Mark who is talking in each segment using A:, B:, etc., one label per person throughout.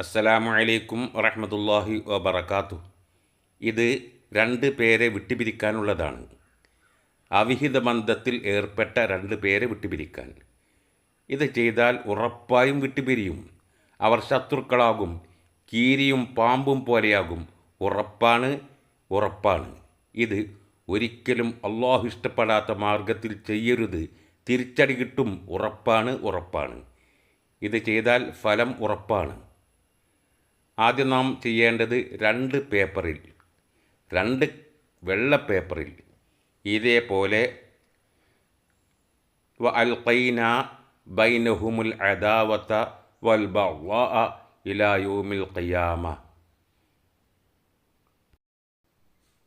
A: അസ്സലാമു അലൈക്കും വറഹ്മത്തുള്ളാഹി വബറകാത്തു. ഇത് രണ്ട് പേരെ വിട്ടുപിരിക്കാനുള്ളതാണ്. അവിഹിത ബന്ധത്തിൽ ഏർപ്പെട്ട രണ്ട് പേരെ വിട്ടുപിരിക്കാൻ. ഇത് ചെയ്താൽ ഉറപ്പായും വിട്ടുപിരിയും. അവർ ശത്രുക്കളാകും കീരിയും പാമ്പും പോലെയാകും. ഉറപ്പാണ് ഉറപ്പാണ്. ഇത് ഒരിക്കലും അള്ളാഹു ഇഷ്ടപ്പെടാത്ത മാർഗത്തിൽ ചെയ്യരുത്. തിരിച്ചടി കിട്ടും ഉറപ്പാണ് ഉറപ്പാണ്. ഇത് ചെയ്താൽ ഫലം ഉറപ്പാണ്. ആദ്യം നാം ചെയ്യേണ്ടത് രണ്ട് പേപ്പറിൽ രണ്ട് വെള്ള പേപ്പറിൽ. ഇതേപോലെ വ അൽഖൈന ബൈനഹുമുൽ അദാവത്ത വൽ ഇലായൂമിൽ ഇലാ യൗമിൽ ഖിയാമ.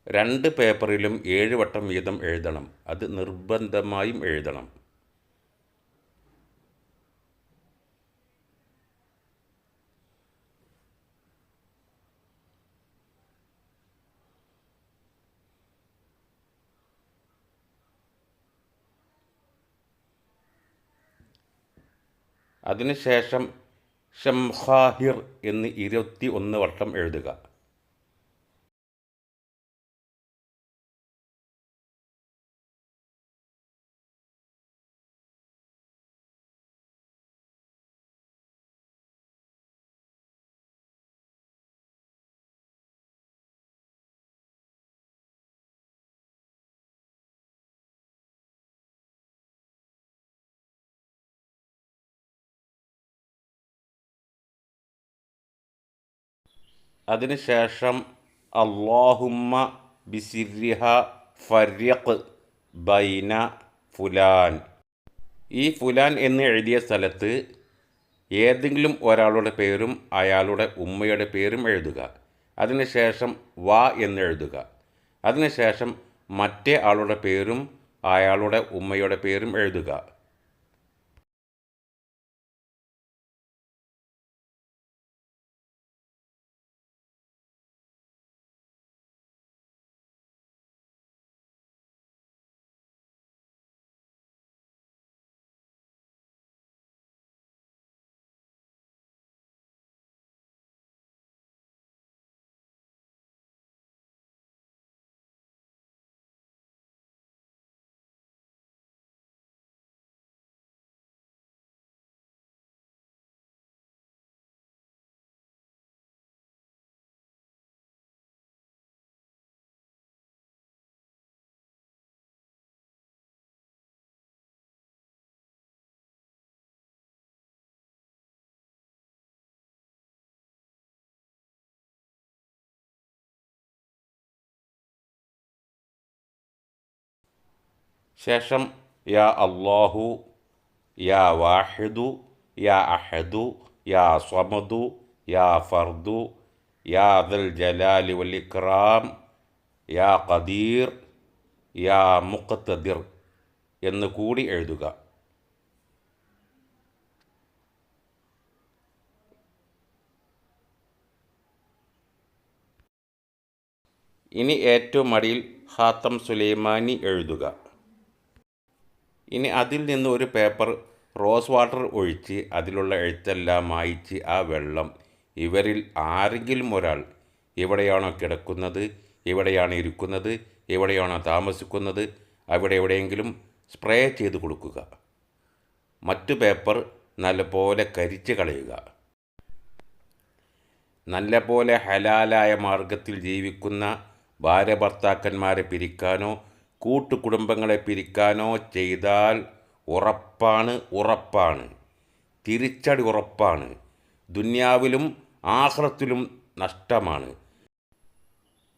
A: രണ്ട് പേപ്പറിലും ഏഴ് വട്ടം വീതം എഴുതണം. അത് നിർബന്ധമായും എഴുതണം. അതിനുശേഷം ഷംഹാഹിർ എന്ന് ഇരുപത്തി ഒന്ന് വട്ടം എഴുതുക. അതിനുശേഷം അള്ളാഹുമ്മ ബിസിരിഹ ഫര്യഖ് ബൈന ഫുലാൻ. ഈ ഫുലാൻ എന്ന് എഴുതിയ സ്ഥലത്ത് ഏതെങ്കിലും ഒരാളുടെ പേരും അയാളുടെ ഉമ്മയുടെ പേരും എഴുതുക. അതിനുശേഷം വാ എന്ന് എഴുതുക. അതിനുശേഷം മറ്റേ ആളുടെ പേരും അയാളുടെ ഉമ്മയുടെ പേരും എഴുതുക. ശേഷം യാ അള്ളാഹു യാ വാഹിദു യാ അഹദു യാ സ്വമദു യാ ഫർദു യാ ദൽ ജലാലി വൽ ഇക്രാം യാ ഖദീർ യാ മുഖത്തദിർ എന്ന് കൂടി എഴുതുക. ഇനി ഏറ്റവും അടിയിൽ ഹാത്തം സുലൈമാനി എഴുതുക. ഇനി അതിൽ നിന്ന് ഒരു പേപ്പർ റോസ് വാട്ടർ ഒഴിച്ച് അതിലുള്ള എഴുത്തെല്ലാം മായിച്ച് ആ വെള്ളം. ഇവരിൽ ആരെങ്കിലും ഒരാൾ എവിടെയാണോ കിടക്കുന്നത്? എവിടെയാണ് ഇരിക്കുന്നത്. എവിടെയാണോ താമസിക്കുന്നത്? അവിടെ എവിടെയെങ്കിലും സ്പ്രേ ചെയ്ത് കൊടുക്കുക. മറ്റു പേപ്പർ നല്ലപോലെ കരിച്ച് കളയുക. നല്ലപോലെ ഹലാലായ മാർഗത്തിൽ ജീവിക്കുന്ന ഭാര്യ ഭർത്താക്കന്മാരെ പിരിക്കാനോ കൂട്ടുകുടുംബങ്ങളെ പിരിക്കാനോ ചെയ്താൽ ഉറപ്പാണ് ഉറപ്പാണ്. തിരിച്ചടി ഉറപ്പാണ്. ദുന്യാവിലും ആഹ്റത്തിലും നഷ്ടമാണ്.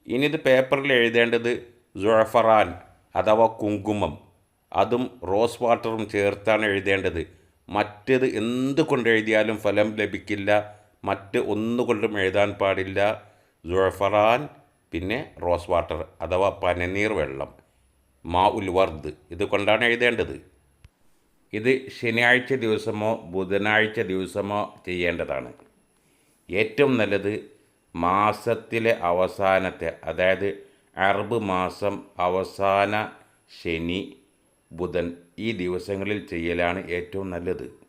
A: ഇനിത് പേപ്പറിൽ എഴുതേണ്ടത് ജുഴഫറാൻ അഥവാ കുങ്കുമം. അതും റോസ് വാട്ടറും ചേർത്താണ് എഴുതേണ്ടത്. മറ്റേത് എന്തുകൊണ്ട് എഴുതിയാലും ഫലം ലഭിക്കില്ല. മറ്റ് ഒന്നുകൊണ്ടും എഴുതാൻ പാടില്ല. ജുഴഫറാൻ പിന്നെ റോസ് വാട്ടർ അഥവാ പനനീർ വെള്ളം. മാ ഉൽ വർദ്. ഇത് കൊണ്ടാണ് എഴുതേണ്ടത്? ഇത് ശനിയാഴ്ച ദിവസമോ ബുധനാഴ്ച ദിവസമോ ചെയ്യേണ്ടതാണ്. ഏറ്റവും നല്ലത് മാസത്തിലെ അവസാനത്തെ അതായത് അറബ് മാസം അവസാന ശനി ബുധൻ ഈ ദിവസങ്ങളിൽ ചെയ്യലാണ് ഏറ്റവും നല്ലത്.